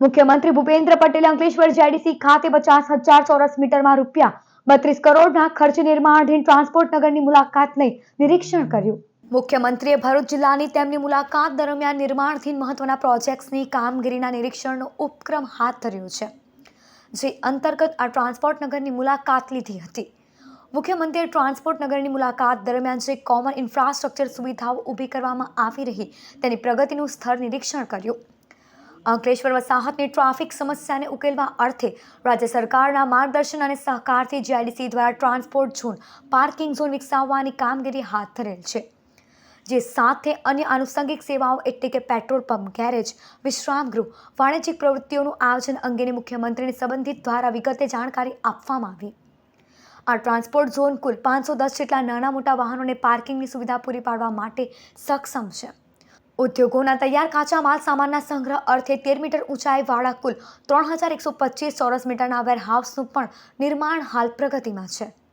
મુખ્યમંત્રી ભૂપેન્દ્ર પટેલે અંકલેશ્વર જેડીસી ખાતે પચાસ હજાર ચોરસ મીટરમાં રૂપિયા બત્રીસ કરોડના ખર્ચે નિર્માણાધીન ટ્રાન્સપોર્ટ નગરની મુલાકાત લઈ નિરીક્ષણ કર્યું. મુખ્યમંત્રીએ ભરૂચ જિલ્લાની તેમની મુલાકાત દરમિયાન નિર્માણધીન મહત્વના પ્રોજેક્ટ્સની કામગીરીના નિરીક્ષણનો ઉપક્રમ હાથ ધર્યો છે, જે અંતર્ગત આ ટ્રાન્સપોર્ટ નગરની મુલાકાત લીધી હતી. મુખ્યમંત્રીએ ટ્રાન્સપોર્ટ નગરની મુલાકાત દરમિયાન જે કોમન ઇન્ફ્રાસ્ટ્રક્ચર સુવિધાઓ ઊભી કરવામાં આવી રહી તેની પ્રગતિનું સ્થળ નિરીક્ષણ કર્યું. અંકલેશ્વર વસાહતની ટ્રાફિક સમસ્યાને ઉકેલવા અર્થે રાજ્ય સરકારના માર્ગદર્શન અને સહકારથી જીઆઈડીસી દ્વારા ટ્રાન્સપોર્ટ ઝોન પાર્કિંગ ઝોન વિકસાવવાની કામગીરી હાથ ધરેલ છે. જે સાથે અન્ય આનુષંગિક સેવાઓ એટલે કે પેટ્રોલ પંપ, ગેરેજ, વિશ્રામ ગૃહ, વાણિજ્યિક પ્રવૃત્તિઓનું આયોજન અંગેની મુખ્યમંત્રીને સંબંધિત દ્વારા વિગતે જાણકારી આપવામાં આવી. આ ટ્રાન્સપોર્ટ ઝોન કુલ પાંચસો દસ જેટલા નાના મોટા વાહનોને પાર્કિંગની સુવિધા પૂરી પાડવા માટે સક્ષમ છે. ઉદ્યોગોના તૈયાર કાચા માલ સામાનના સંગ્રહ અર્થે તેર મીટર ઊંચાઈવાળા કુલ ત્રણ હજાર એકસો પચીસ ચોરસ મીટરના વેરહાઉસનું પણ નિર્માણ હાલ પ્રગતિમાં છે.